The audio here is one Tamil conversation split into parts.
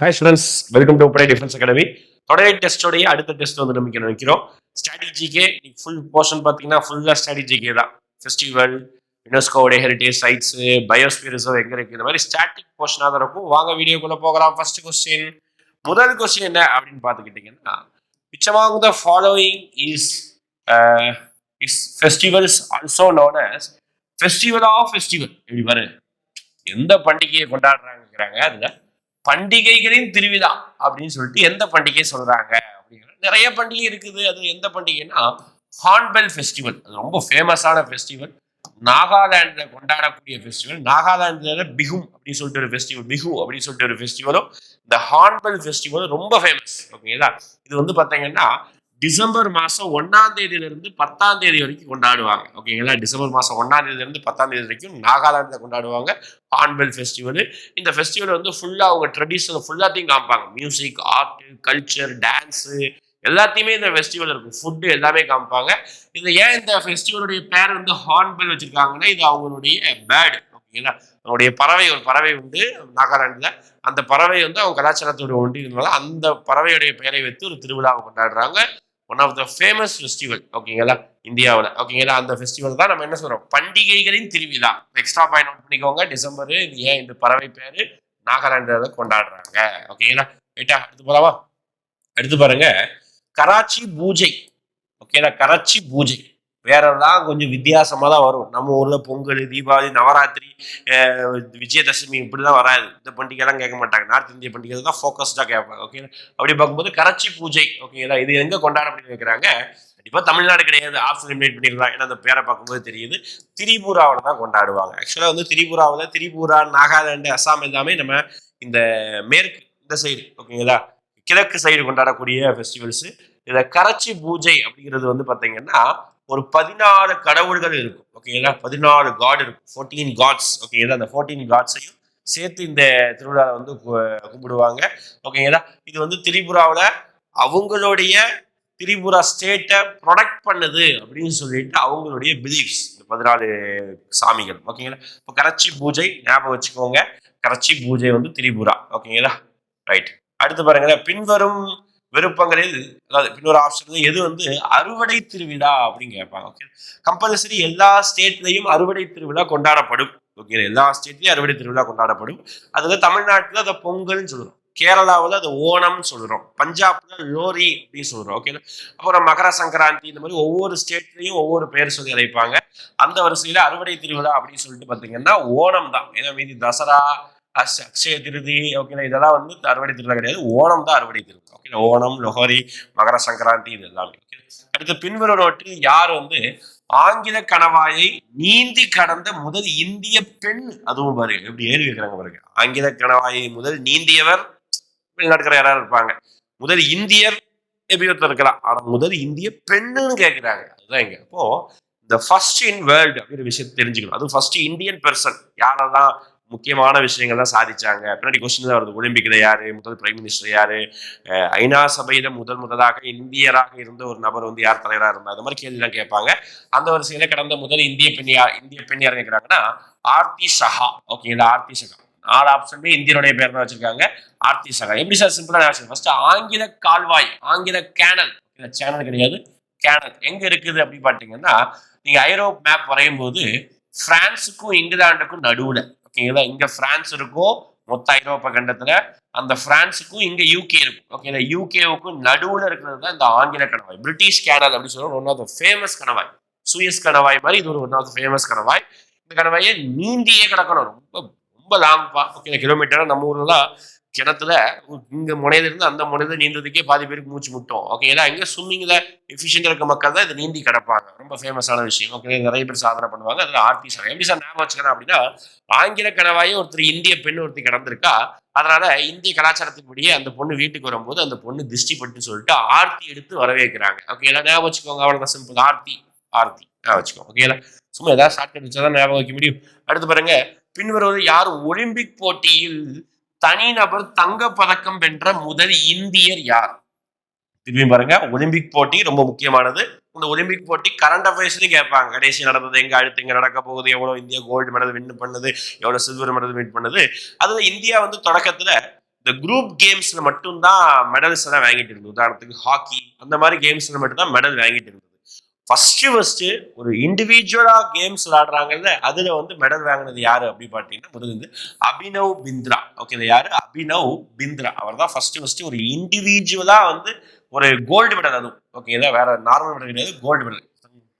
ஹாய் ஸ்டூடெண்ட்ஸ் வெல்கம் டு உப்படை டிஃபென்ஸ் அகாடமி தொடரை டெஸ்டோடைய அடுத்த டெஸ்ட் வந்து நமக்கு நினைக்கிறோம். ஸ்ட்ராட்டஜிக்கே ஃபுல் போர்ஷன் பார்த்தீங்கன்னா ஃபுல்லாக ஸ்ட்ராட்டஜிக்கே தான். ஃபெஸ்டிவல் யுனெஸ்கோவுடைய ஹெரிட்டேஜ் சைட்ஸ் பயோஸ்பியர் ரிசர்வ் எங்கே இருக்குது இந்த மாதிரி ஸ்டாட்டிக் போர்ஷனாக தான் இருக்கும். வாங்க வீடியோக்குள்ளே போகலாம். ஃபர்ஸ்ட் கொஸ்டின் முதல் கொஸ்டின் என்ன அப்படின்னு பார்த்துக்கிட்டிங்கன்னா மிச்சமாக among following is is uh, is also known festival of festival இப்படி பாரு. எந்த பண்டிகையை கொண்டாடுறாங்கிறாங்க அதில் பண்டிகைகளின் திருவிழா அப்படின்னு சொல்லிட்டு எந்த பண்டிகை சொல்றாங்க அப்படிங்கிற நிறைய பண்டிகை இருக்குது. அது எந்த பண்டிகைன்னா ஹார்ன்பெல் ஃபெஸ்டிவல். அது ரொம்ப ஃபேமஸான ஃபெஸ்டிவல் நாகாலாண்டில் கொண்டாடக்கூடிய ஃபெஸ்டிவல் நாகாலாந்துல பிகும் அப்படின்னு சொல்லிட்டு ஒரு ஃபெஸ்டிவல் பிகு அப்படின்னு சொல்லிட்டு ஒரு ஃபெஸ்டிவலும் இந்த ஹார்ன்பெல் ஃபெஸ்டிவல் ரொம்ப ஃபேமஸ் ஓகேங்களா இது வந்து பார்த்தீங்கன்னா டிசம்பர் மாதம் ஒன்றாம் தேதியிலிருந்து பத்தாம் தேதி வரைக்கும் கொண்டாடுவாங்க. ஓகேங்களா? டிசம்பர் மாதம் ஒன்றாம் தேதியிலிருந்து பத்தாம் தேதி வரைக்கும் நாகாலாந்தில் கொண்டாடுவாங்க. ஹார்ன்பெல் ஃபெஸ்டிவல். இந்த ஃபெஸ்டிவல் வந்து ஃபுல்லாக அவங்க ட்ரெடிஷனல் ஃபுல்லாத்தையும் காமிப்பாங்க. மியூசிக் ஆர்ட் கல்ச்சர் டான்ஸு எல்லாத்தையுமே இந்த ஃபெஸ்டிவல் இருக்கும். ஃபுட்டு எல்லாமே காமிப்பாங்க. இது ஏன் இந்த ஃபெஸ்டிவலுடைய பேர் வந்து ஹார்ன்பெல் வச்சுருக்காங்கன்னா இது அவங்களுடைய பேர்டு ஓகேங்களா? அவங்களுடைய பறவை ஒரு பறவை உண்டு நாகாலாண்டில் அந்த பறவை வந்து அவங்க கலாச்சாரத்தோட ஒன்றி இருந்தனால அந்த பறவையுடைய பெயரை வைத்து ஒரு திருவிழாவை கொண்டாடுறாங்க. One of the famous festival ஓகேங்களா இந்தியாவில். ஓகேங்களா அந்த ஃபெஸ்டிவல் தான் நம்ம என்ன சொல்றோம்? பண்டிகைகளின் திருவிழா. எக்ஸ்ட்ரா பாயிண்ட் அவுட் பண்ணிக்கோங்க. டிசம்பரு இது ஏன் இந்த பறவை பேரு? நாகாலாண்டில் கொண்டாடுறாங்க. ஓகேங்களா ரைட்டா அடுத்து போகலாமா அடுத்து பாருங்க. கராச்சி பூஜை. ஓகேங்களா கராச்சி பூஜை. வேறெல்லாம் கொஞ்சம் வித்தியாசமாக தான் வரும். நம்ம ஊரில் பொங்கல் தீபாவளி நவராத்திரி விஜயதசமி இப்படி தான் வராது. இந்த பண்டிகைலாம் கேட்க மாட்டாங்க. நார்த் இந்திய பண்டிகை தான் ஃபோக்கஸ்டாக கேட்பாங்க. ஓகே அப்படி பார்க்கும்போது கரைச்சி பூஜை ஓகேங்களா இது எங்கே கொண்டாடப்பட்டு வைக்கிறாங்க? கண்டிப்பாக தமிழ்நாடு கிடையாது. ஆப்ஷன் எலிமினேட் பண்ணிடலாம். ஏன்னா அந்த பேரை பார்க்கும்போது தெரியுது. திரிபுராவில் தான் கொண்டாடுவாங்க. ஆக்சுவலாக வந்து திரிபுராவில் திரிபுரா நாகாலாண்டு அசாம் எல்லாமே நம்ம இந்த மேற்கு இந்த சைடு ஓகேங்களா கிழக்கு சைடு கொண்டாடக்கூடிய ஃபெஸ்டிவல்ஸு இதில் கரைச்சி பூஜை அப்படிங்கிறது வந்து பார்த்தீங்கன்னா ஒரு பதினாலு கடவுள்கள் இருக்கும் ஓகேங்களா? பதினாலு காட் இருக்கும். ஃபோர்டீன் காட்ஸ் ஓகேங்களா? அந்த ஃபோர்டீன் காட்ஸையும் சேர்த்து இந்த திருவிழாவை வந்து கும்பிடுவாங்க ஓகேங்களா? இது வந்து திரிபுராவில் அவங்களுடைய திரிபுரா ஸ்டேட்டை ப்ரொடக்ட் பண்ணுது அப்படின்னு சொல்லிட்டு அவங்களுடைய பிலீஃப்ஸ் இந்த பதினாலு சாமிகள் ஓகேங்களா? இப்போ கரச்சி பூஜை ஞாபகம் வச்சுக்கோங்க. கரச்சி பூஜை வந்து திரிபுரா ஓகேங்களா? ரைட் அடுத்து பாருங்களேன். பின்வரும் விருப்பங்களில் அதாவது இன்னொரு ஆப்ஷன் எது வந்து அறுவடை திருவிழா அப்படின்னு கேட்பாங்க ஓகே கம்பல்சரி எல்லா ஸ்டேட்லையும் அறுவடை திருவிழா கொண்டாடப்படும் ஓகே எல்லா ஸ்டேட்லையும் அறுவடை திருவிழா கொண்டாடப்படும். அது தமிழ்நாட்டில் அதை பொங்கல்னு சொல்றோம். கேரளாவில் அது ஓணம்னு சொல்கிறோம் பஞ்சாப்ல லோரி அப்படின்னு சொல்கிறோம் ஓகே அப்புறம் மகர சங்கராந்தி இந்த மாதிரி ஒவ்வொரு ஸ்டேட்லையும் ஒவ்வொரு பேர் சொல்லி அழைப்பாங்க. அந்த வரிசையில் அறுவடை திருவிழா அப்படின்னு சொல்லிட்டு பார்த்தீங்கன்னா ஓணம் தான். ஏன்னா மீதி தசரா அஸ் அக்ஷய திருதி ஓகேங்களா? இதெல்லாம் வந்து அறுவடை திருவிழா கிடையாது. ஓணம் தான் அறுவடை திருவிழா ஓகே ஓணம் லொஹரி மகர சங்கராந்தி இது எல்லாமே okay. அடுத்து பின்வருவனவற்றில் யார் வந்து ஆங்கில கணவாயை நீந்தி கடந்த முதல் இந்திய பெண் அதுவும் பாருங்க எப்படி ஏறி இருக்கிறாங்க பாருங்க. ஆங்கில கணவாயை முதல் நீந்தியவர் வெளிநாட்டுக்கிற யாராவது இருப்பாங்க. முதல் இந்தியர் எப்படி ஒருத்தர் இருக்கலாம்? ஆனா முதல் இந்திய பெண்ணுன்னு கேட்கிறாங்க அதுதான் இங்க. அப்போ இந்த ஃபர்ஸ்ட் இன் வேர்ல்டு அப்படிங்கிற விஷயத்தை தெரிஞ்சுக்கணும். அதுவும் ஃபர்ஸ்ட் இந்தியன் பெர்சன் யாரெல்லாம் முக்கியமான விஷயங்கள்லாம் சாதிச்சாங்க. பின்னாடி கொஸ்டின் தான் வருது ஒலிம்பிக்ல யாரு முதல் பிரைம் மினிஸ்டர் யாரு? ஐநா சபையில முதல் முதலாக இந்தியராக இருந்த ஒரு நபர் வந்து யார் தலைவராக இருந்தார்? அந்த மாதிரி கேள்விலாம் கேட்பாங்க. அந்த வரிசையில கடந்த முதல் இந்திய பெண் யார் இந்திய பெண் யார் கேட்கிறாங்கன்னா ஆர்த்தி சஹா. ஓகேங்களா ஆர்த்தி சஹா. நாலு ஆப்ஷனுமே இந்தியனுடைய பேர் தான் வச்சிருக்காங்க ஆர்த்தி சஹா. எப்படி சார் சிம்பிளா ஃபர்ஸ்ட் ஆங்கில கால்வாய் ஆங்கில கேனல் சேனல் கிடையாது கேனல் எங்க இருக்குது அப்படின்னு பார்த்தீங்கன்னா நீங்க ஐரோப் மேப் வரையும் போது பிரான்ஸுக்கும் இங்கிலாந்துக்கும் நடுவுல. ஓகேங்களா இங்க பிரான்ஸ் இருக்கும். மொத்த ஐரோப்பா கண்டத்துல அந்த பிரான்ஸுக்கும் இங்க யூகே இருக்கும். ஓகேங்களா யூகேவுக்கும் நடுவுல இருக்கிறது தான் இந்த ஆங்கில கணவாய். பிரிட்டிஷ் கேனல் அப்படின்னு சொல்லுவோம் ஒன் ஆஃப் த ஃபேமஸ் கணவாய். சூயஸ் கணவாய் மாதிரி இது ஒரு ஒன் ஆஃப் த ஃபேமஸ் கணவாய். இந்த கணவாயை நீந்தியே கிடக்கணும். ரொம்ப ரொம்ப லாங்ப்பா ஓகே கிலோமீட்டர் நம்ம ஊர்லாம் கிணத்துல இங்க முனையில இருந்து அந்த முனையில நீந்ததுக்கே பாதி பேருக்கு மூச்சு முட்டும். ஓகே ஏன்னா இங்க ஸ்விம்மிங்ல இருக்க மக்கள் தான் இதை நீந்தி கிடப்பாங்க. ரொம்ப ஃபேமஸான விஷயம். ஓகே நிறைய பேர் சாதனை பண்ணுவாங்க. அதுல ஆர்த்தி சார். எப்படி சார் ஞாபகம் வச்சுக்கிறேன் அப்படின்னா ஆங்கில கணவாயே ஒருத்தர் இந்திய பெண் ஒருத்தர் கிடந்திருக்கா? அதனால இந்திய கலாச்சாரத்துக்குடியே அந்த பொண்ணு வீட்டுக்கு வரும்போது அந்த பொண்ணு திருஷ்டி பட்டு சொல்லிட்டு ஆர்த்தி எடுத்து வரவேற்கிறாங்க. ஓகே எல்லாம் ஞாபகம் வச்சுக்கோங்க. அவ்வளவுதான் சிம்பிள் ஆர்த்தி ஆர்த்தி. ஞாபகம் வச்சுக்கோங்க. ஓகேல சும்மா ஏதாவது ஷார்ட்கட் வச்சாதான் ஞாபகம் வைக்க முடியும். அடுத்து பாருங்க. பின்வருவது யார் ஒலிம்பிக் போட்டியில் தனிநபர் தங்க பதக்கம் வென்ற முதல் இந்தியர் யார்? திரும்பி பாருங்க ஒலிம்பிக் போட்டி ரொம்ப முக்கியமானது. இந்த ஒலிம்பிக் போட்டி கரண்ட் அஃபேர்ஸ்னு கேட்பாங்க. கடைசி நடந்தது எங்க அடுத்து எங்க நடக்க போகுது? எவ்வளவு இந்தியா கோல்டு மெடல் வின் பண்ணுது? எவ்வளவு சில்வர் மெடல் வின் பண்ணுது? அதுல இந்தியா வந்து தொடக்கத்துல இந்த குரூப் கேம்ஸ்ல மட்டும்தான் மெடல்ஸ் எல்லாம் வாங்கிட்டு இருந்தது. உதாரணத்துக்கு ஹாக்கி அந்த மாதிரி கேம்ஸ்ல மட்டும்தான் மெடல் வாங்கிட்டு இருந்தது. ஃபர்ஸ்ட் ஃபர்ஸ்ட் ஒரு இண்டிவிஜுவலா கேம்ஸ் விளாடுறாங்கல்ல அதுல வந்து மெடல் வாங்கினது யாரு அப்படின்னு பார்த்தீங்கன்னா முதல்ல வந்து அபினவ் பிந்த்ரா. ஓகே இது யாரு? அபினவ் பிந்த்ரா. அவர் தான் ஃபர்ஸ்ட் ஃபர்ஸ்ட் ஒரு இண்டிவிஜுவலா வந்து ஒரு கோல்டு மெடல் அதுவும். ஓகே இதான் வேற நார்மல் மெடல் கிடையாது கோல்டு மெடல்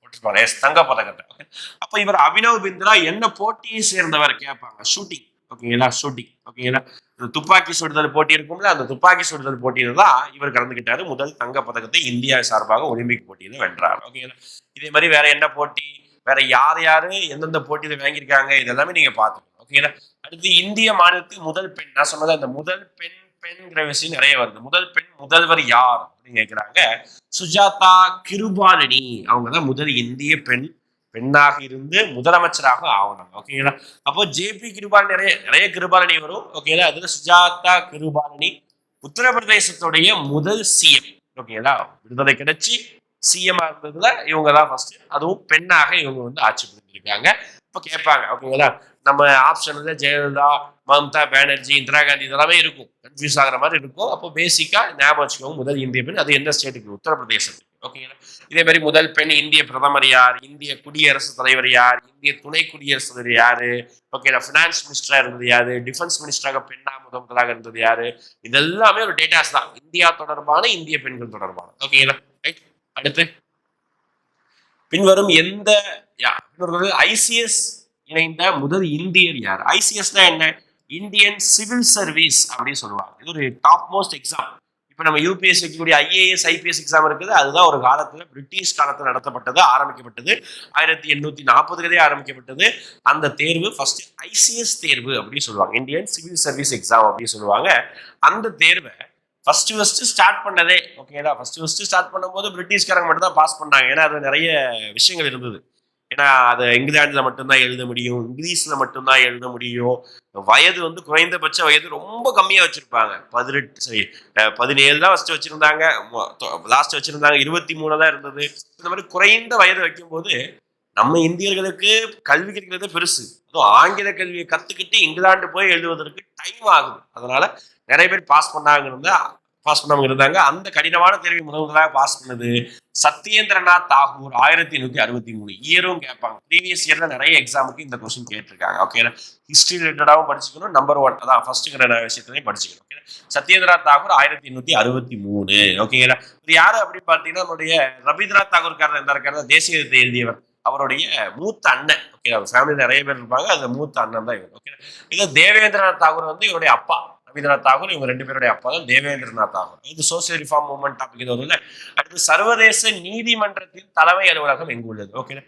போட்டிருப்பாரு எஸ் தங்க பதக்கத்தை ஓகே அப்போ இவர் அபினவ் பிந்த்ரா என்ன போட்டியை சேர்ந்தவர் கேட்பாங்க. ஷூட்டிங் ஓகேங்களா? ஷூட்டிங் ஓகேங்களா? இந்த துப்பாக்கி சுடுதல் போட்டி இருக்கும்ல அந்த துப்பாக்கி சுடுதல் போட்டியில தான் இவர் கலந்துக்கிட்டாரு முதல் தங்க பதக்கத்தை இந்தியா சார்பாக ஒலிம்பிக் போட்டியில வென்றார். ஓகேங்களா? இதே மாதிரி வேற என்ன போட்டி? வேற யார் யாரு? எந்தெந்த போட்டியில வாங்கியிருக்காங்க? இதெல்லாமே நீங்க பார்த்துக்கணும். ஓகேங்களா? அடுத்து இந்திய மாநிலத்தில் முதல் பெண் நான் சொன்னது அந்த முதல் பெண் பெண்கிற விஷயம் நிறைய வருது. முதல் பெண் முதல்வர் யார் அப்படின்னு கேட்கிறாங்க சுஜாதா கிருபாலினி. அவங்க தான் முதல் இந்திய பெண் பெண்ணாக இருந்து முதலமைச்சராக ஆகணும். ஓகேங்களா அப்போ ஜேபி கிருபாலினி நிறைய நிறைய கிருபாலினி வரும். ஓகேங்களா அதுல சுஜாதா கிருபாலினி உத்தரப்பிரதேசத்துடைய முதல் சிஎம் ஓகேங்களா விடுதலை கிடைச்சி சிஎம் இருந்ததுல இவங்க தான் ஃபர்ஸ்ட் அதுவும் பெண்ணாக இவங்க வந்து ஆட்சி புரிஞ்சிருக்காங்க. இப்போ கேட்பாங்க. ஓகேங்களா நம்ம ஆப்ஷன்ல ஜெயலலிதா மம்தா பானர்ஜி இந்திரா காந்தி இதெல்லாமே இருக்கும். கன்ஃபியூஸ் ஆகிற மாதிரி இருக்கும். அப்போ பேசிக்கா ஞாபகம் வச்சுக்கோங்க. முதல் இந்திய பெண் அது எந்த ஸ்டேட்டுக்கு உத்தரப்பிரதேசத்துக்கு. ஓகேங்களா இதே மாதிரி முதல் பெண் இந்திய பிரதமர் யார்? இந்திய குடியரசுத் தலைவர் யார்? இந்திய துணை குடியரசுத் தலைவர் யாரு? ஓகேங்களா ஃபினான்ஸ் மினிஸ்டரா இருந்தது யாரு? டிஃபென்ஸ் மினிஸ்டராக பெண்ணா முதல் முதலாக இருந்தது யாரு? இதெல்லாமே ஒரு டேட்டாஸ் தான். இந்தியா தொடர்பான இந்திய பெண்கள் தொடர்பான. ஓகேங்களா ரைட் அடுத்து. பின்வரும் எந்த ஐசிஎஸ் இணைந்த முதல் இந்தியர் யார்? ஐசிஎஸ்னா என்ன? இந்தியன் சிவில் சர்வீஸ் அப்படின்னு சொல்லுவாங்க. இது ஒரு டாப் மோஸ்ட் எக்ஸாம் இப்போ நம்ம யூபிஎஸ் வைக்கக்கூடிய ஐஏஎஸ் ஐபிஎஸ் எக்ஸாம் இருக்குது. அதுதான் ஒரு காலத்தில் பிரிட்டிஷ் காலத்தில் நடத்தப்பட்டது ஆரம்பிக்கப்பட்டது. ஆயிரத்தி எண்ணூற்றி நாற்பதுலேயே ஆரம்பிக்கப்பட்டது. அந்த தேர்வு ஃபர்ஸ்ட் ஐசிஎஸ் தேர்வு அப்படின்னு சொல்லுவாங்க. இந்தியன் சிவில் சர்வீஸ் எக்ஸாம் அப்படின்னு சொல்லுவாங்க. அந்த தேர்வை ஃபர்ஸ்ட் ஃபர்ஸ்ட் ஸ்டார்ட் பண்ணதே. ஓகேங்களா ஃபர்ஸ்ட் ஃபர்ஸ்ட் ஸ்டார்ட் பண்ணும்போது பிரிட்டிஷ்காரங்க மட்டும் தான் பாஸ் பண்ணாங்க. ஏன்னா அது நிறைய விஷயங்கள் இருந்தது. ஏன்னா அதை இங்கிலாந்துல மட்டும்தான் எழுத முடியும் இங்கிலீஷ்ல மட்டும்தான் எழுத முடியும். வயது வந்து குறைந்தபட்ச வயது ரொம்ப கம்மியா வச்சிருப்பாங்க. பதினெட்டு சரி பதினேழு தான் ஃபஸ்ட்டு வச்சிருந்தாங்க. லாஸ்ட் வச்சிருந்தாங்க. இருபத்தி மூணு தான் இருந்தது. இந்த மாதிரி குறைந்த வயது வைக்கும்போது நம்ம இந்தியர்களுக்கு கல்வி கிடைக்கிறது பெருசு. அதுவும் ஆங்கில கல்வியை கத்துக்கிட்டு இங்கிலாந்து போய் எழுதுவதற்கு டைம் ஆகுது. அதனால நிறைய பேர் பாஸ் பண்ணாங்க இருந்தா பாஸ் பண்ணவங்க இருந்தாங்க. அந்த கடினமான தேர்வை முதல் முதலாக பாஸ் பண்ணது சத்யேந்திரநாத் தாகூர் ஆயிரத்தி எண்ணூத்தி அறுபத்தி மூணு. இயரும் கேட்பாங்க. ப்ரீவியஸ் இயர்ல நிறைய எக்ஸாமுக்கு இந்த கொஸ்டின் கேட்டிருக்காங்க. ஓகே ஹிஸ்டரி ரிலேட்டடாகவும் படிச்சுக்கணும். நம்பர் ஒன் அதான் ஃபர்ஸ்ட்ங்கிற விஷயத்துலையும் படிச்சுக்கணும். ஓகே சத்யேந்திரநாத் தாகூர் ஆயிரத்தி எண்ணூத்தி அறுபத்தி மூணு. ஓகேங்களா இது யாரு அப்படின்னு பார்த்தீங்கன்னா நம்மளுடைய ரவீந்திரநாத் தாகூர் காரர் எந்த இருக்காரு தேசிய எழுதியவர். அவருடைய மூத்த அண்ணன். ஓகே அவர் ஃபேமிலி நிறைய பேர் இருப்பாங்க. அந்த மூத்த அண்ணன் தான் இவர். ஓகே இது தேவேந்திரநாத் தாகூர் வந்து இவருடைய அப்பா. ரவீந்திரநாத் தாகூர் இவங்க ரெண்டு பேருடைய அப்பா தான் தேவேந்திரநாத் தாகூர். இது சோசியல் ரிஃபார்ம் மூவ்மெண்ட் டாபிக் இது வரும்ல. அடுத்து சர்வதேச நீதிமன்றத்தின் தலைமை அலுவலகம் எங்கு உள்ளது? ஓகே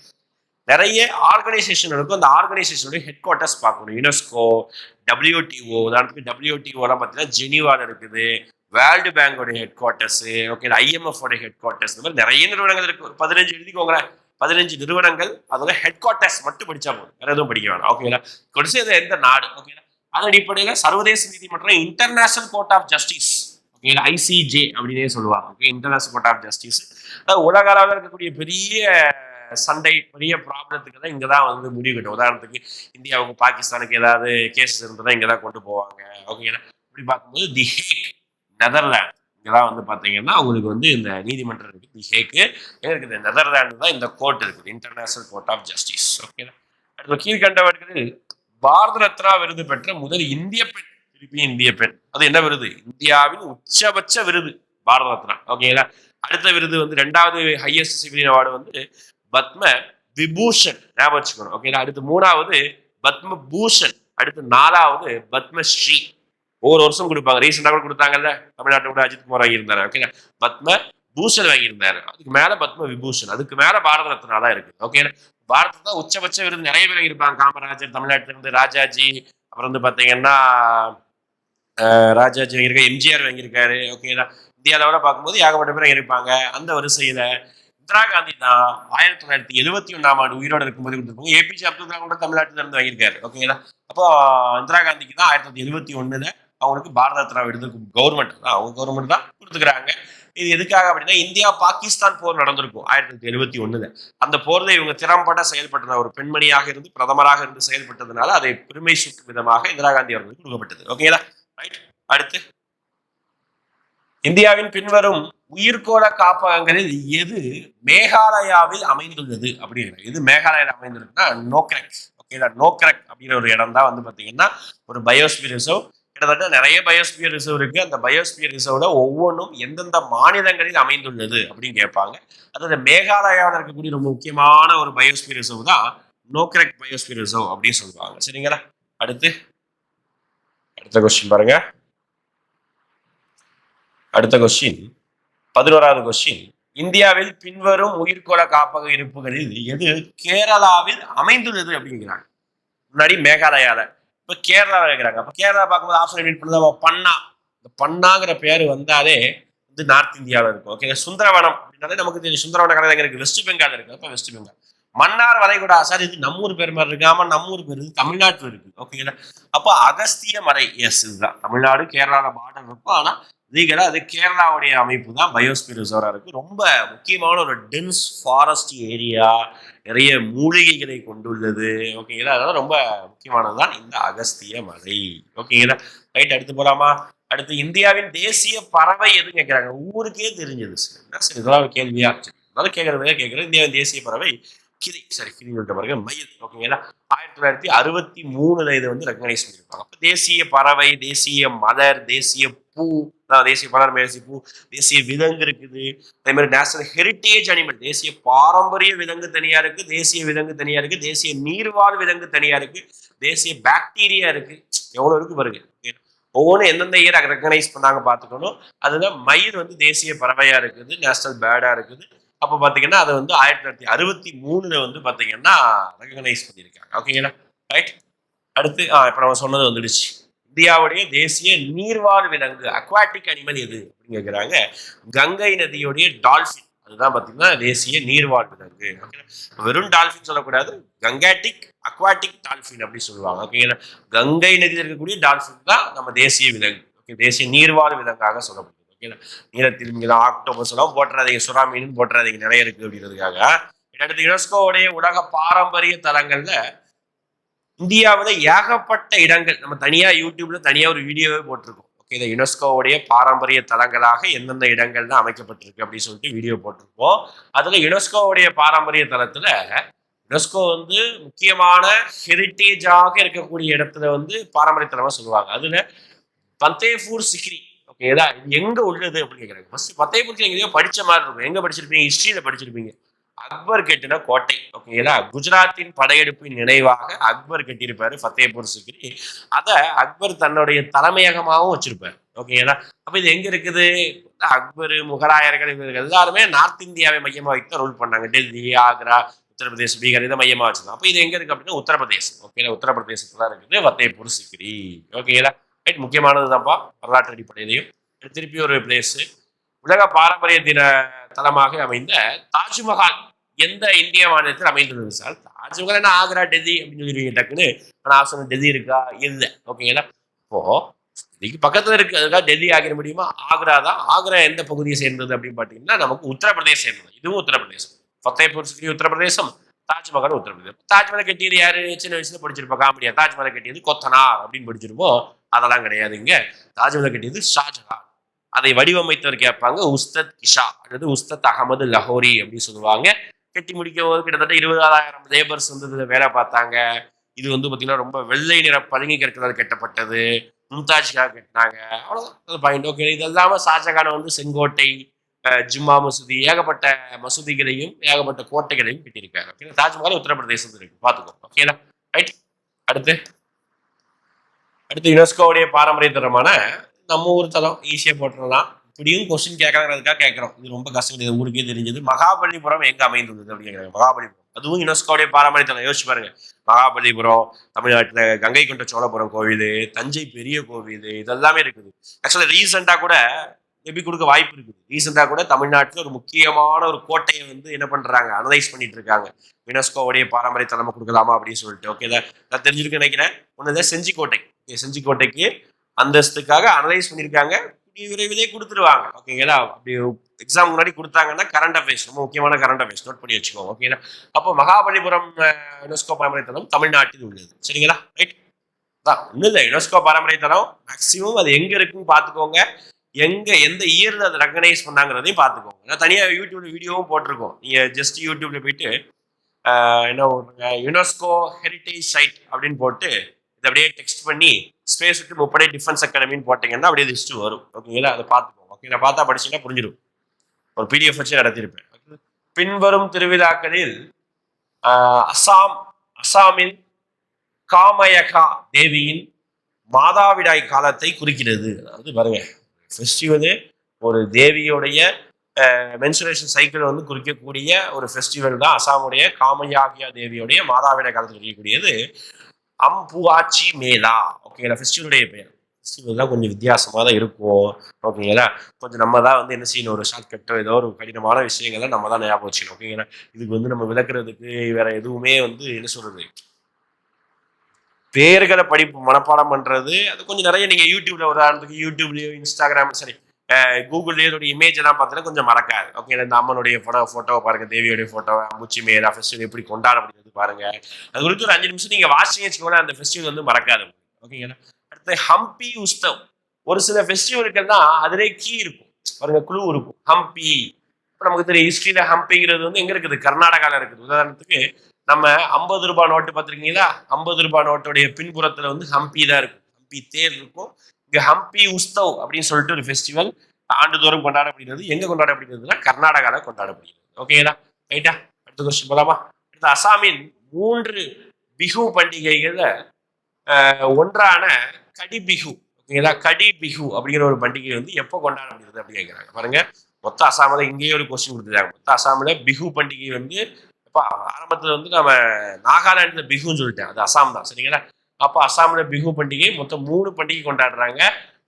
நிறைய ஆர்கனைசேஷன் இருக்கும். அந்த ஆர்கனைசேஷனுடைய ஹெட் குவார்ட்டர்ஸ் பார்க்கணும். யுனெஸ்கோ டபிள்யூடிஓ உதாரணத்துக்கு டபிள்யூடிஓலாம் பார்த்தீங்கன்னா ஜெனீவால இருக்குது. வேர்ல்டு பேங்கோடைய headquarters okay IMF headquarters இந்த மாதிரி நிறைய நிறுவனங்கள் இருக்கு. ஒரு பதினஞ்சு எழுதிக்கோங்களேன். பதினஞ்சு நிறுவனங்கள் அதோட ஹெட் குவார்ட்டர்ஸ் மட்டும் படிச்சா போதும். வேற எதுவும் படிக்க வேணாம். ஓகேங்களா கடைசி எந்த நாடு? ஓகேங்களா அதன் அடிப்படையில் சர்வதேச நீதிமன்றம் international court of justice okay ICJ அப்படின்னே சொல்லுவாங்க okay international court of justice அதாவது உலக அளவில் இருக்கக்கூடிய பெரிய சண்டை பெரிய ப்ராப்ளத்துக்கு தான் இங்கே தான் வந்து முடிவு கட்டும். உதாரணத்துக்கு இந்தியாவுக்கு பாகிஸ்தானுக்கு ஏதாவது கேசஸ் இருந்தால் இங்கே தான் கொண்டு போவாங்க ஓகேங்களா இப்படி பார்க்கும்போது தி ஹேக் நெதர்லாந்து இங்கே தான் வந்து பார்த்தீங்கன்னா உங்களுக்கு வந்து இந்த நீதிமன்றம் இருக்குது தி ஹேக்கு எங்க இருக்குது? நெதர்லாண்டு தான் இந்த கோர்ட் இருக்குது இன்டர்நேஷனல் கோர்ட் ஆஃப் ஜஸ்டிஸ் ஓகேங்களா அடுத்து கீழ்கண்டவர்கள் பாரத ரத்னா விருது பெற்ற முதல் இந்திய பெண் திருப்பி இந்திய பெண். அது என்ன விருது? இந்தியாவின் உச்சபட்ச விருது பாரத ரத்னா. ஓகேங்களா அடுத்த விருது வந்து ரெண்டாவது ஹையஸ்ட் சிவிலியன் அவார்டு வந்து பத்ம விபூஷன். ஞாபகம் வச்சுக்கணும். ஓகேங்களா அடுத்து மூணாவது பத்ம பூஷன். அடுத்து நாலாவது பத்மஸ்ரீ ஒவ்வொரு வருஷம் கொடுப்பாங்க. ரீசெண்டாக கூட கொடுத்தாங்கல்ல? தமிழ்நாட்டோட அஜித் குமார் வாங்கியிருந்தாரு. ஓகேங்களா பத்ம பூஷன் வாங்கியிருந்தாரு. அதுக்கு மேல பத்ம விபூஷன். அதுக்கு மேல பாரத ரத்னா தான் இருக்கு. ஓகே பாரத உச்சபட்ச விருது நிறைய பேர் இருப்பாங்க. காமராஜர் தமிழ்நாட்டுல இருந்து ராஜாஜி அப்புறம் வந்து பாத்தீங்கன்னா ராஜாஜி வாங்கியிருக்காரு எம்ஜிஆர் வாங்கியிருக்காரு. ஓகேங்களா இந்தியா லெவல பார்க்கும்போது ஏகப்பட்ட பேர் இருப்பாங்க அந்த வரிசையில இந்திரா காந்தி தான் ஆயிரத்தி தொள்ளாயிரத்தி எழுபத்தி ஒன்றாம் ஆண்டு உயிரோட இருக்கும்போது கொடுத்துருப்பாங்க. ஏபிஜே அப்துல் கலாம் கூட தமிழ்நாட்டுல இருந்து வாங்கியிருக்காரு. ஓகேங்களா அப்போ இந்திரா காந்திக்கு தான் ஆயிரத்தி தொள்ளாயிரத்தி எழுபத்தி ஒண்ணுல அவங்களுக்கு பாரத ரத்னா விருது கவர்மெண்ட் தான். அவங்க கவர்மெண்ட் தான் கொடுத்துக்கிறாங்க. இது எதுக்காக அப்படின்னா இந்தியா பாகிஸ்தான் போர் நடந்திருக்கும் ஆயிரத்தி தொள்ளாயிரத்தி எழுபத்தி ஒண்ணுல. அந்த போர்ல இவங்க திறம்பட செயல்பட்டது ஒரு பெண்மணியாக இருந்து பிரதமராக இருந்து செயல்பட்டதுனால அதை பெருமை சுட்டும் விதமாக இந்திரா காந்தி அவர்களுக்கு கொடுக்கப்பட்டது. ஓகேங்களா ரைட் அடுத்து. இந்தியாவின் பின்வரும் உயிர்கோள காப்பகங்களில் எது மேகாலயாவில் அமைந்துள்ளது அப்படின்னு எது மேகாலயாவில் அமைந்துள்ளதுன்னா நோக்ரக். ஓகேங்களா நோக்ரக் அப்படிங்கிற ஒரு இடம் தான் வந்து பாத்தீங்கன்னா ஒரு பயோஸ்பிரிசோ கிட்டத்தட்ட நிறைய பயோஸ்பியர் ரிசர்வ் இருக்கு. அந்த பயோஸ்பியர் ரிசர்வ்ல ஒவ்வொன்றும் எந்தெந்த மாநிலங்களில் அமைந்துள்ளது அப்படின்னு கேட்பாங்க. அதாவது மேகாலயாவில் இருக்கக்கூடிய ரொம்ப முக்கியமான ஒரு பயோஸ்பியர் ரிசர்வ் தான் நோக்ரக் பயோஸ்பியர் ரிசர்வ் அப்படின்னு சொல்லுவாங்க. சரிங்களா? அடுத்து அடுத்த கொஸ்டின் பாருங்க. அடுத்த கொஸ்டின் பதினோராவது கொஸ்டின் இந்தியாவில் பின்வரும் உயிர்கோள காப்பக இருப்புகளில் எது கேரளாவில் அமைந்துள்ளது அப்படிங்கிறாங்க. முன்னாடி மேகாலயால. இப்போ கேரளாவில் இருக்கிறாங்க அப்போ கேரளா பார்க்கும்போது ஆப்ஷன் எடிட் பண்ணது பண்ணா. இந்த பண்ணாங்கிற பேர் வந்தாலே வந்து நார்த் இந்தியாவில் இருக்கும். ஓகே சுந்தரவனம் அப்படின்னாலே நமக்கு தெரியும். சுந்தரவன கடை எங்கே இருக்குது வெஸ்ட் பெங்கால் இருக்கு. அப்போ வெஸ்ட் பெங்கால் மன்னார் வளைகுடா சார் இது நம்மூர் பேர் மாதிரி இருக்காம நம்மூர் நம்ம ஊர் பேர் இது தமிழ்நாட்டில் இருக்கு. ஓகேங்களா அப்போ அகஸ்திய மலை எஸ் இதுதான். தமிழ்நாடு கேரளாவில் பார்டர் இருக்கும். ஆனா லீகலா அது கேரளாவுடைய அமைப்பு தான். பயோஸ்பியர் ரிசர்வாக இருக்கு. ரொம்ப முக்கியமான ஒரு டென்ஸ் ஃபாரஸ்ட் ஏரியா நிறைய மூலிகைகளை கொண்டுள்ளது. ஓகேங்களா அதெல்லாம் ரொம்ப முக்கியமானதுதான் இந்த அகஸ்திய மலை. ஓகேங்களா ரைட் அடுத்து போகலாமா அடுத்து இந்தியாவின் தேசிய பறவை எதுன்னு கேட்குறாங்க ஊருக்கே தெரிஞ்சது. சார் என்ன சார் இதெல்லாம் கேள்வியாக கேள்வியா? சரி, அதனால கேட்கறதுக்காக கேட்குறேன் இந்தியாவின் தேசிய பறவை கிளி சரி கிளி பாருங்க பிறகு மயில். ஓகேங்களா? ஆயிரத்தி தொள்ளாயிரத்தி அறுபத்தி மூணுல இதை வந்து ரெக்கனைஸ் பண்ணியிருப்பாங்க அப்போ தேசிய பறவை தேசிய மலர் தேசிய பூ தேசிய மலர் மேசி பூ தேசிய விலங்கு இருக்குது. அதே மாதிரி நேஷனல் ஹெரிட்டேஜ் அனிமல் தேசிய பாரம்பரிய விலங்கு தனியா இருக்கு தேசிய விலங்கு தனியா இருக்கு தேசிய நீர்வாழ் விலங்கு தனியா இருக்கு தேசிய பாக்டீரியா இருக்கு. எவ்வளவு இருக்கு பாருங்க. ஒவ்வொன்றும் எந்தெந்த இயர் ரெக்கனைஸ் பண்ணாங்க பார்த்துக்கணும். அதுதான் மயில் வந்து தேசிய பறவையா இருக்குது நேஷனல் பேர்டா இருக்குது. அப்போ பார்த்தீங்கன்னா அதை வந்து ஆயிரத்தி தொள்ளாயிரத்தி அறுபத்தி மூணில் வந்து பார்த்தீங்கன்னா ரெகனைஸ் பண்ணியிருக்காங்க. ஓகேங்களா ரைட் அடுத்து இப்போ நம்ம சொன்னது வந்துடுச்சு. இந்தியாவுடைய தேசிய நீர்வாழ் விலங்கு அக்வாட்டிக் அனிமல் எது அப்படின்னு கேட்குறாங்க கங்கை நதியுடைய டால்ஃபின் அதுதான் பார்த்தீங்கன்னா தேசிய நீர்வாழ் விலங்கு. வெறும் டால்ஃபின் சொல்லக்கூடாது. கங்காட்டிக் அக்வாட்டிக் டால்ஃபின் அப்படின்னு சொல்லுவாங்க. ஓகேங்களா கங்கை நதியில் இருக்கக்கூடிய டால்ஃபின் தான் நம்ம தேசிய விலங்கு. ஓகே தேசிய நீர்வாழ் விலங்காக சொல்லப்படுது. ஓகேங்களா நீலத்தில் மீது ஆக்டோபஸ் எல்லாம் போட்டுறாதீங்க சுறா மீன் போட்டுறாதீங்க நிறைய இருக்கு அப்படிங்கிறதுக்காக. அடுத்து யுனெஸ்கோவுடைய உலக பாரம்பரிய தலங்கள்ல இந்தியாவில் ஏகப்பட்ட இடங்கள் நம்ம தனியா யூடியூப்ல தனியா ஒரு வீடியோவே போட்டிருக்கோம். ஓகே இந்த யுனெஸ்கோவுடைய பாரம்பரிய தலங்களாக எந்தெந்த இடங்கள்லாம் அமைக்கப்பட்டிருக்கு அப்படின்னு சொல்லிட்டு வீடியோ போட்டிருப்போம் அதுல யுனெஸ்கோவுடைய பாரம்பரிய தலத்துல யுனெஸ்கோ வந்து முக்கியமான ஹெரிட்டேஜாக இருக்கக்கூடிய இடத்துல வந்து பாரம்பரிய தலமா சொல்லுவாங்க. அதுல பந்தேபூர் சிக்ரி ஓகேதா எங்க உள்ளது அப்படின்னு கேட்குறாங்க ஃபர்ஸ்ட் பத்தேபூர் சிக்ரி எங்கேயோ படிச்ச மாதிரி இருக்கும். எங்க படிச்சிருப்பீங்க? ஹிஸ்டரியில படிச்சிருப்பீங்க. அக்பர் கட்டின கோட்டை. ஓகேங்களா குஜராத்தின் படையெடுப்பின் நினைவாக அக்பர் கட்டியிருப்பாரு ஃபத்தேபூர் சிக்ரி அதை அக்பர் தன்னுடைய தலைமையகமாகவும் வச்சிருப்பாரு. ஓகேங்களா அப்ப இது எங்க இருக்குது? அக்பர் முகலாயர்கள் இவர்கள் எல்லாருமே நார்த் இந்தியாவை மையமாக வைத்து ரூல் பண்ணாங்க. டெல்லி ஆக்ரா உத்தரப்பிரதேசம் பீகார் இதை மையமா வச்சிருந்தோம் அப்போ இது எங்க இருக்கு அப்படின்னா உத்தரப்பிரதேசம். ஓகேங்களா உத்தரப்பிரதேசத்துல தான் இருக்குது ஃபத்தேபூர் சிக்ரி ஓகேங்களா ரைட் முக்கியமானது தான்ப்பா வரலாற்று அடிப்படையிலையும். திருப்பி ஒரு பிளேஸு உலக பாரம்பரிய தின தலமாக அமைந்த தாஜ்மஹால் எந்த இந்திய மாநிலத்தில் அமைந்துள்ளது சார்? தாஜ்மஹால் என்ன ஆக்ரா டெல்லி அப்படின்னு சொல்லிடுவீங்க டக்குன்னு. நான் சொன்ன டெல்லி இருக்கா? இல்லை. ஓகேங்களா இப்போ டெல்லிக்கு பக்கத்தில் இருக்கு. அதுக்காக டெல்லி ஆகிட முடியுமா? ஆக்ரா தான். ஆக்ரா எந்த பகுதியை சேர்ந்தது அப்படின்னு பார்த்தீங்கன்னா நமக்கு உத்தரப்பிரதேசம் சேர்ந்தது. இதுவும் உத்தரப்பிரதேசம். ஃபத்தேபூர் சிக்ரி உத்தரப்பிரதேசம் தாஜ்மஹால் உத்தரப்பிரதேசம். தாஜ்மஹால் கட்டியது யாரு? சின்ன வயசுல படிச்சிருப்போம் காமெடியா? தாஜ்மஹால் கட்டியது கொத்தனார் அப்படின்னு படிச்சிருப்போம். அதெல்லாம் கிடையாதுங்க. தாஜ்மஹால் கட்டியது ஷாஜஹான் அதை வடிவமைத்தவர் கேட்பாங்க உஸ்தத் கிஷா. அல்லது உஸ்தத் அகமது லஹோரி அப்படின்னு சொல்லுவாங்க. கட்டி முடிக்கும் போது கிட்டத்தட்ட இருபதாயிரம் லேபர்ஸ் வந்து இதில் வேலை பார்த்தாங்க. இது வந்து பார்த்தீங்கன்னா ரொம்ப வெள்ளை நிற பதுங்கி கற்களால் கட்டப்பட்டது. மும்தாஜ்காக கட்டினாங்க. அவ்வளோதான் பாயிண்ட் ஓகே இது இல்லாமல் ஷாஜகான் வந்து செங்கோட்டை ஜிம்மா ஜும்மா மசூதி ஏகப்பட்ட மசூதிகளையும் ஏகப்பட்ட கோட்டைகளையும் கட்டியிருக்காரு. ஓகேங்களா தாஜ்மஹால் உத்தரப்பிரதேசத்தில் இருக்கு. பார்த்துக்கோ. ஓகேங்களா ரைட் அடுத்து? அடுத்து யுனெஸ்கோவுடைய பாரம்பரிய தரமான நம்ம ஊர் தலம் ஈஸியாக போட்டுடலாம். இப்படியும் கொஸ்டின் கேட்கறாங்கிறதுக்காக கேட்குறோம். இது ரொம்ப கஷ்டம் கிடையாது. ஊருக்கே தெரிஞ்சது. மகாபலிபுரம் எங்கே அமைந்துள்ளது அப்படின்னு கேட்குறாங்க. மகாபலிபுரம். அதுவும் யுனெஸ்கோவுடைய பாரம்பரிய தரம் யோசிச்சு பாருங்க. மகாபலிபுரம் தமிழ்நாட்டில் கங்கை கொண்ட சோழபுரம் கோவில் தஞ்சை பெரிய கோவில் இதெல்லாமே இருக்குது. ஆக்சுவலாக ரீசெண்டாக கூட மேபி கொடுக்க வாய்ப்பு இருக்குது. ரீசெண்டாக கூட தமிழ்நாட்டில் ஒரு முக்கியமான ஒரு கோட்டையை வந்து என்ன பண்ணுறாங்க அனலைஸ் பண்ணிட்டு இருக்காங்க. யுனெஸ்கோவுடைய பாரம்பரிய தலைமை கொடுக்கலாமா அப்படின்னு சொல்லிட்டு. ஓகே நான் தெரிஞ்சிருக்கு நினைக்கிறேன். ஒன்று செஞ்சிக்கோட்டை கோட்டை. செஞ்சிக்கோட்டைக்கு அந்தஸ்துக்காக அனலைஸ் பண்ணியிருக்காங்க கூடிய விரைவிலே கொடுத்துருவாங்க. ஓகேங்களா அப்படி எக்ஸாம் முன்னாடி கொடுத்தாங்கன்னா கரண்ட் அஃபேர்ஸ் ரொம்ப முக்கியமான கரண்ட் அஃபேர்ஸ் நோட் பண்ணி வச்சுக்கோங்க. ஓகேங்களா அப்போ மகாபலிபுரம் யுனெஸ்கோ பாரம்பரியத்தலம் தமிழ்நாட்டில் உள்ளது. சரிங்களா? ரைட் தான் ஒன்றும் இல்லை. யுனெஸ்கோ பாரம்பரியத்தலம் மேக்ஸிமம் அது எங்கே இருக்குன்னு பார்த்துக்கோங்க. எங்கே எந்த இயரில் அதை ரெக்கனைஸ் பண்ணாங்கிறதையும் பார்த்துக்கோங்க. நான் தனியாக யூடியூப்ல வீடியோவும் போட்டிருக்கோம். நீங்கள் ஜஸ்ட் யூடியூப்ல போயிட்டு என்ன யுனெஸ்கோ ஹெரிட்டேஜ் சைட் அப்படின்னு போட்டு இதை அப்படியே டெக்ஸ்ட் பண்ணி ஸ்பேஸ் விட்டு முப்படை டிஃபென்ஸ் அகாடமின்னு போட்டீங்கன்னா அப்படியே லிஸ்ட் வரும். ஓகேங்களா அதை பார்த்துப்போம் ஓகே நான் பார்த்தா படிச்சுன்னா புரிஞ்சிடும். ஒரு பிடிஎஃப் வச்சு நடத்தியிருப்பேன். பின்வரும் திருவிழாக்களில் ஆஹ், அசாம் அசாமில் காமயகா தேவியின் மாதாவிடாய் காலத்தை குறிக்கிறது. அதாவது பாருங்க ஃபெஸ்டிவலு ஒரு தேவியோடைய மென்சுரேஷன் சைக்கிள் வந்து குறிக்கக்கூடிய ஒரு ஃபெஸ்டிவல் தான் அசாமுடைய காமயாகியா தேவியோடைய மாதாவிடாய் காலத்தை குறிக்கக்கூடியது. அம்புவாச்சி மேலா ஓகேங்களா ஃபெஸ்டிவலுடைய பேர். ஃபெஸ்டிவல்லாம் கொஞ்சம் வித்தியாசமாக தான் இருக்கும் ஓகேங்களா கொஞ்சம் நம்ம தான் வந்து என்ன செய்யணும்? ஒரு ஷார்ட் கட்டோ ஏதோ ஒரு கடினமான விஷயங்களை நம்ம தான் ஞாபகம் வச்சுக்கணும். ஓகேங்களா இதுக்கு வந்து நம்ம விளக்குறதுக்கு வேற எதுவுமே வந்து என்ன சொல்றது? பேர்களை படிப்பு மனப்பாடம் பண்ணுறது அது கொஞ்சம் நிறைய நீங்கள் யூடியூப்ல உதாரணத்துக்கு யூடியூப்லேயோ இன்ஸ்டாகிராம் சரி கூகுள் இதோட இமேஜ் எல்லாம் பார்த்தீங்கன்னா கொஞ்சம் மறக்காது. ஓகே இந்த அம்மனுடைய படம் ஃபோட்டோவை பாருங்க தேவியோடைய ஃபோட்டோ அம்புச்சி மேலா ஃபெஸ்டிவல் எப்படி கொண்டாடப்படுகிறது பாருங்க. அது குறித்து ஒரு அஞ்சு நிமிஷம் நீங்க வாசிங்க வச்சுக்கோங்களேன் அந்த ஃபெஸ்டிவல் வந்து மறக்காது. ஓகேங்களா அடுத்து ஹம்பி உஸ்தவ் ஒரு சில ஃபெஸ்டிவலுக்குன்னா அதிலே கீ இருக்கும். பாருங்க குழு இருக்கும். ஹம்பி இப்போ நமக்கு தெரியும் ஹிஸ்டரியில ஹம்பிங்கிறது வந்து எங்க இருக்குது? கர்நாடகால இருக்குது. உதாரணத்துக்கு நம்ம ஐம்பது ரூபாய் நோட்டு பார்த்துருக்கீங்களா? ஐம்பது ரூபாய் நோட்டுடைய பின்புறத்துல வந்து ஹம்பி தான் இருக்கும். ஹம்பி தேர் இருக்கும். இங்கே ஹம்பி உஸ்தவ் அப்படின்னு சொல்லிட்டு ஒரு ஃபெஸ்டிவல் ஆண்டுதோறும் கொண்டாடப்படுகிறது. எங்க கொண்டாடப்படுகிறதுனா கர்நாடகால கொண்டாடப்படுகிறது. ஓகேங்களா ரைட்டா அடுத்த கொஸ்டின் போலாமா? அடுத்து அசாமின் மூன்று பிஹு பண்டிகைகளை ஆஹ், ஒன்றான கடி பிஹு ஓகேங்களா கடி பிஹு அப்படிங்கிற ஒரு பண்டிகை வந்து எப்போ கொண்டாடப்படுகிறது அப்படின்னு கேட்குறாங்க பாருங்க. மொத்த அசாமில் இங்கேயே ஒரு கொஸ்டின் கொடுத்துருக்காங்க. மொத்த அசாமில் பிஹு பண்டிகை வந்து இப்போ ஆரம்பத்தில் வந்து நம்ம நாகாலாண்டில் பிஹுன்னு சொல்லிட்டேன். அது அசாம் தான். சரிங்களா? அப்போ அசாமில் பிஹு பண்டிகை மொத்தம் மூணு பண்டிகை கொண்டாடுறாங்க.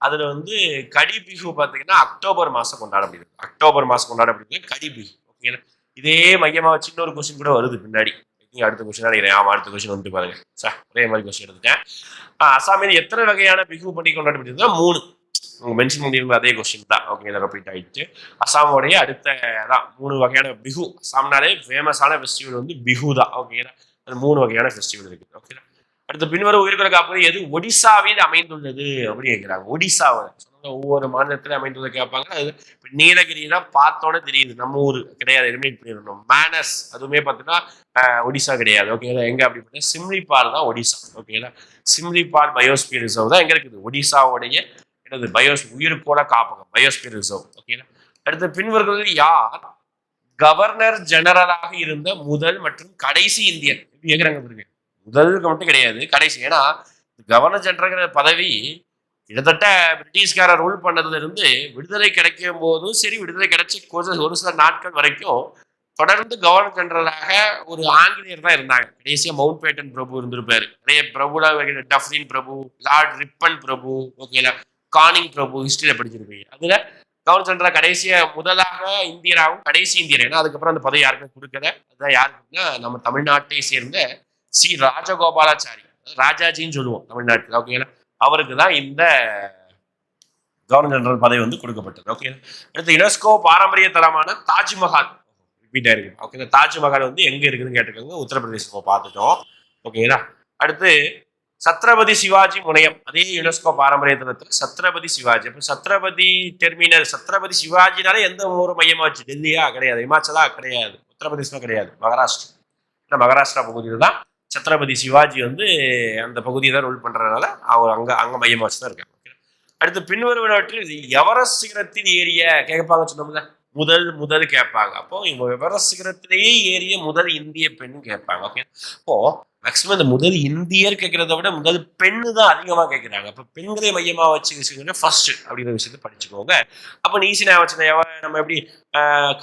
அதில் வந்து கடி பிஹு பார்த்தீங்கன்னா அக்டோபர் மாதம் கொண்டாடப்படுது. அக்டோபர் மாதம் கொண்டாடப்படுது கடி பிஹு. ஓகேங்களா இதே மையமாக வச்சு இன்னொரு கொஸ்டின் கூட வருது பின்னாடி. நீங்கள் அடுத்த கொஸ்டின் நினைக்கிறேன் ஆமாம் அடுத்த கொஸ்டின் வந்துட்டு பாருங்க. சார் ஒரே மாதிரி கொஸ்டின் எடுத்துட்டேன். ஆஹ் அசாமில் எத்தனை வகையான பிஹு பண்டிகை கொண்டாடப்படுதுன்னா மூணு. உங்கள் மென்ஷன் பண்ணியிருந்த அதே கொஸ்டின் தான். ஓகே இதை ரிப்பீட் ஆகிடுச்சு அசாமோடைய அடுத்த தான். மூணு வகையான பிஹு. அசாம்னாலே ஃபேமஸான ஃபெஸ்டிவல் வந்து பிஹு தான். ஓகேங்களா அது மூணு வகையான ஃபெஸ்டிவல் இருக்குது. ஓகேங்களா அடுத்து பின்வரும் உயிர்களை காப்பது எது? ஒடிசாவில் அமைந்துள்ளது அப்படின்னு கேட்குறாங்க. ஒடிசாவில் ஒவ்வொரு மாநிலத்திலும் அமைந்துள்ளது கேட்பாங்க. அது நீலகிரினா பார்த்தோன்னே தெரியுது. நம்ம ஊர் கிடையாது. எலிமினேட் பண்ணிடணும். மேனஸ் அதுவுமே பார்த்தீங்கன்னா ஒடிசா கிடையாது. ஓகேங்களா எங்க அப்படி பார்த்தா சிம்லிபால் தான் ஒடிசா. ஓகேங்களா சிம்லிபால் பயோஸ்பியர் ரிசர்வ் தான் எங்க இருக்குது? ஒடிசாவுடைய எனது பயோஸ் உயிருக்கோட காப்பகம். பயோஸ்பியர் ரிசர்வ் ஓகேங்களா அடுத்து பின்வர்கள் யார்? கவர்னர் ஜெனரலாக இருந்த முதல் மற்றும் கடைசி இந்தியன். எப்படி பாருங்க. முதலுக்கு மட்டும் கிடையாது. கடைசி ஏன்னா கவர்னர் ஜெனரல்ங்கிற பதவி கிட்டத்தட்ட பிரிட்டிஷ்காரர் ரூல் பண்ணதுலேருந்து விடுதலை கிடைக்கும் போதும் சரி விடுதலை கிடைச்ச கொஞ்சம் ஒரு சில நாட்கள் வரைக்கும் தொடர்ந்து கவர்னர் ஜெனரலாக ஒரு ஆங்கிலேயர் தான் இருந்தாங்க. கடைசியாக மவுண்ட் பேட்டன் பிரபு இருந்திருப்பாரு. நிறைய பிரபுல டஃப்ரின் பிரபு லார்ட் ரிப்பன் பிரபு ஓகேங்களா கானிங் பிரபு ஹிஸ்டரியில் படிச்சிருப்பீங்க. அதில் கவர்னர் ஜெனரல் கடைசியாக முதலாக இந்தியராகவும் கடைசி இந்தியர். ஏன்னா அதுக்கப்புறம் அந்த பதவி யாருக்கும் கொடுக்கல. அதுதான் யாருக்குன்னா நம்ம தமிழ்நாட்டை சேர்ந்த சி ராஜகோபாலாச்சாரி ராஜாஜின்னு சொல்லுவோம் தமிழ்நாட்டில் ஓகேங்களா அவருக்கு தான் இந்த கவர்னர் ஜெனரல் பதவி வந்து கொடுக்கப்பட்டது ஓகே அடுத்து யுனெஸ்கோ பாரம்பரிய தலமான தாஜ்மஹால் ரிப்பீட் ஆயிருக்கு ஓகே இந்த தாஜ்மஹால் வந்து எங்கே இருக்குதுன்னு கேட்டிருக்காங்க உத்தரப்பிரதேசம் பார்த்துட்டோம் ஓகேங்களா அடுத்து சத்ரபதி சிவாஜி முனையம் அதே யுனெஸ்கோ பாரம்பரிய தலத்தில் சத்ரபதி சிவாஜி. அப்போ சத்ரபதி டெர்மினல் சத்ரபதி சிவாஜினாலே எந்த ஒரு மையமாச்சு டெல்லியா கிடையாது இமாச்சலா கிடையாது உத்தரப்பிரதேசம் கிடையாது மகாராஷ்டிரா. ஏன்னா மகாராஷ்டிரா பகுதியில் தான் சத்ரபதி சிவாஜி வந்து அந்த பகுதியை தான் ரூல் பண்ணுறதுனால அவர் அங்கே அங்கே மையமாக வச்சு தான் இருக்காங்க Okay. அடுத்து பின்வருவனவற்றில் எவரஸ்ட் சிகரத்தில் ஏறிய கேட்பாங்க சொன்னோம்ல முதல் முதல் கேட்பாங்க. அப்போ இவங்க எவரெஸ்ட் சிகரத்திலேயே ஏறிய முதல் இந்திய பெண் கேட்பாங்க. ஓகே அப்போ மேக்சிமம் இந்த முதல் இந்தியர் கேட்கறத விட முதல் பெண்ணு தான் அதிகமாக கேட்குறாங்க. அப்போ பெண்களை மையமாக வச்சு ஃபர்ஸ்ட் அப்படிங்கிற விஷயத்தை படிச்சுக்கோங்க. அப்போ நீசி நான் வச்சு நம்ம எப்படி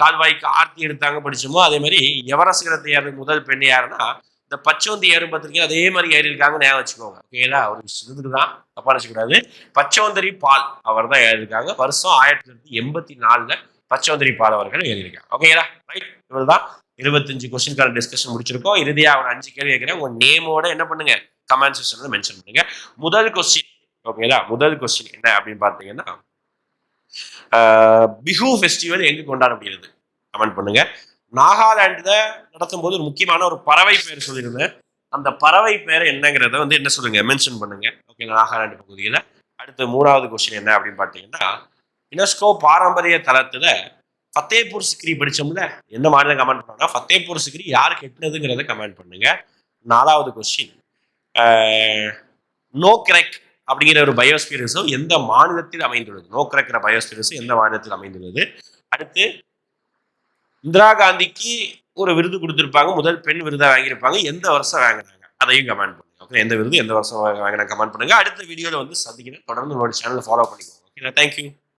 கால்வாய்க்கு ஆர்த்தி எடுத்தாங்க படிச்சோமோ அதே மாதிரி எவரசிகரத்தை சிகரத்தை ஏறது முதல் பெண் யாருன்னா இந்த பச்சவந்தி ஏறும் பார்த்திருக்கீங்க அதே மாதிரி ஏறி இருக்காங்க ஞாபகம் வச்சுக்கோங்க ஓகேங்களா ஒரு விஷயத்துக்கு தான் தப்பா நினைச்சக்கூடாது. பச்சோந்தரி பால் அவர் தான் ஏறியிருக்காங்க. வருஷம் ஆயிரத்தி தொள்ளாயிரத்தி எண்பத்தி நாலுல பச்சோந்தரி பால் அவர்கள் ஏறியிருக்காங்க. ஓகேங்களா ரைட் இவர் தான் இருபத்தஞ்சு கொஸ்டின்கான டிஸ்கஷன் முடிச்சிருக்கோம். இறுதியாக ஒரு அஞ்சு கேள்வி கேட்கிறேன். உங்க நேமோட என்ன பண்ணுங்க? கமெண்ட் செக்ஷன்ல மென்ஷன் பண்ணுங்க. முதல் கொஸ்டின் ஓகேங்களா முதல் கொஸ்டின் என்ன அப்படின்னு பார்த்தீங்கன்னா ஆஹ், பிஹு ஃபெஸ்டிவல் எங்க கொண்டாடப்படுகிறது? கமெண்ட் பண்ணுங்க. நாகாலாண்டில் நடத்தும் போது ஒரு முக்கியமான ஒரு பறவை பேர் சொல்லியிருந்தேன். அந்த பறவை பேர் என்னங்கிறத வந்து என்ன சொல்லுங்க மென்ஷன் பண்ணுங்க. ஓகே நாகாலாண்டு பகுதியில். அடுத்து மூணாவது கொஸ்டின் என்ன அப்படின்னு பார்த்தீங்கன்னா யுனெஸ்கோ பாரம்பரிய தளத்தில் ஃபத்தேபூர் சிக்ரி படிச்சோம்ல எந்த மாநிலம் கமெண்ட் பண்ணோம்னா ஃபத்தேபூர் சிக்ரி யார் கெட்டினதுங்கிறத கமெண்ட் பண்ணுங்க. நாலாவது கொஸ்டின் நோ கிரெக் அப்படிங்கிற ஒரு பயோஸ்பியர் ரிசர்வ் எந்த மாநிலத்தில் அமைந்துள்ளது? நோ கிரெக்கிற பயோஸ்பியர் ரிசர்வ் எந்த மாநிலத்தில் அமைந்துள்ளது? அடுத்து இந்திரா காந்திக்கு ஒரு விருது கொடுத்துருப்பாங்க. முதல் பெண் விருதை வாங்கியிருப்பாங்க. எந்த வருஷம் வாங்கினாங்க? அதையும் கமெண்ட் பண்ணுங்க. ஓகே எந்த விருது எந்த வருஷம் வாங்கினா கமெண்ட் பண்ணுங்க. அடுத்த வீடியோவில் வந்து சந்திக்கிறேன். தொடர்ந்து உங்களோட சேனலை ஃபாலோ பண்ணிக்கோங்க. Okay thank you